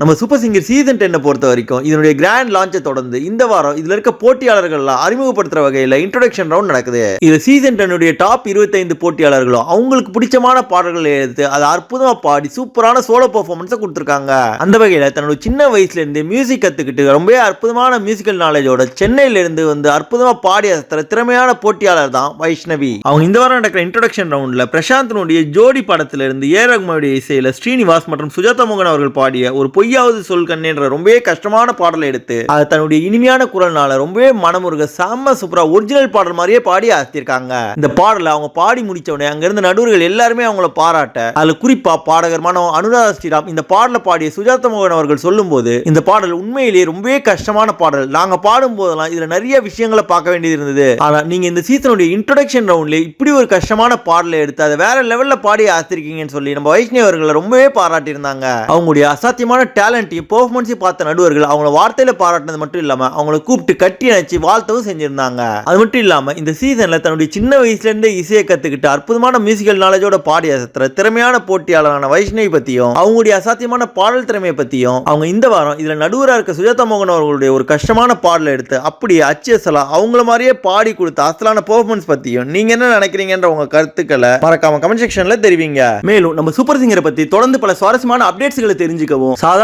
நம்ம super singer season டென்னை பொறுத்த வரைக்கும் இதனுடைய கிராண்ட் லான்ச்சை தொடர்ந்து இந்த வாரம் இதில் இருக்க போட்டியாளர்கள்லாம் அறிமுகப்படுத்துற வகையில் இன்ட்ரொடக்ஷன் ரவுண்ட் நடக்குது. இது சீசன் டென்னுடைய டாப் இருபத்தைந்து போட்டியாளர்களும் அவங்களுக்கு பிடிச்சமான பாடல்களை எடுத்து அதை அற்புதமாக பாடி சூப்பரான சோலோ பர்ஃபார்மன்ஸை கொடுத்துருக்காங்க. அந்த வகையில் தன்னோட சின்ன வயசுலேருந்து மியூசிக் கற்றுக்கிட்டு ரொம்பவே அற்புதமான மியூசிக்கல் நாலேஜோட சென்னையிலேருந்து வந்து அற்புதமாக பாடி அசத்துற திறமையான போட்டியாளர் தான் வைஷ்ணவி. அவங்க இந்த வாரம் நடக்கிற இன்ட்ரொடக்ஷன் ரவுண்டில் பிரசாந்தனுடைய ஜோடி படத்திலிருந்து ஏ ரகுமானுடைய இசையில் ஸ்ரீனிவாஸ் மற்றும் சுஜாதா மோகன் அவர்கள் பாடிய ஒரு பொய்யாவது சொல் கண்ணேன்ற ரொம்பவே கஷ்டமான பாடலை எடுத்து அது தன்னுடைய இனிமையான குரல்னால ரொம்பவே மனமுருக செம்ம சூப்பரா ஒரிஜினல் பாடல் மாதிரியே பாடி ஆசித்திருக்காங்க இந்த பாடலை அவங்க பாடி முடிச்ச உடனே அங்கிருந்த நடுவர்கள் எல்லாருமே அவங்கள பாராட்ட அதுல குறிப்பா பாடகர் மனம் அனுராதா ஸ்ரீராம் இந்த பாடலை பாடிய சுஜாதா மோகன் அவர்கள் சொல்லும்போது இந்த பாடல் உண்மையிலேயே ரொம்பவே கஷ்டமான பாடல். நாங்க பாடும் போதெல்லாம் இதுல நிறைய விஷயங்களை பார்க்க வேண்டியது இருந்தது. ஆனா நீங்க இந்த சீசனுடைய இன்ட்ரோடக்ஷன் ரவுண்ட்ல இப்படி ஒரு கஷ்டமான பாடலை எடுத்து அதை வேற லெவல்ல பாடி ஆசிரிக்கீங்கன்னு சொல்லி நம்ம வைஷ்ணவர்களை ரொம்பவே பாராட்டியிருந்தாங்க. அவங்களுடைய அசாத்தியமான டேலண்ட்டையும் பெர்ஃபார்மன்ஸையும் பார்த்த நடுவர்கள் அவங்கள வார்த்தையில பாராட்டினது மட்டும் இல்லாம அவங்கள கூப்பிட்டு கட்டி அணைச்சு வாழ்த்தவும் செஞ்சிருந்தாங்க. அது மட்டும் இல்லாம இந்த சீசன்ல தன்னுடைய சின்ன வயசுல இருந்தே இசையை கத்துக்கிட்டு அற்புதமான மியூசிக்கல் நாலேஜோட பாடி அசத்துற திறமையான போட்டியாளரான வைஷ்ணவி பத்தியும் அவங்களுடைய அசாத்தியமான பாடல் திறமையை பத்தியும் அவங்க இந்த வாரம் இதுல நடுவராக இருக்க சுஜாதா மோகன் அவர்களுடைய ஒரு கஷ்டமான பாடலை எடுத்து அப்படியே அச்சசலா அவங்கள மாதிரியே பாடி கொடுத்த அசலான பெர்ஃபார்மன்ஸ் பத்தியும் நீங்க என்ன நினைக்கிறீங்கன்ற உங்க கருத்துக்களை மறக்காம கமெண்ட் செக்ஷன்ல தெரிவிங்க. மேலும் நம்ம சூப்பர் சிங்கரை பத்தி தொடர்ந்து பல சுவாரஸ்யமான அப்டேட்ஸ்களை தெரிஞ்சுக்கவும் சாதாரண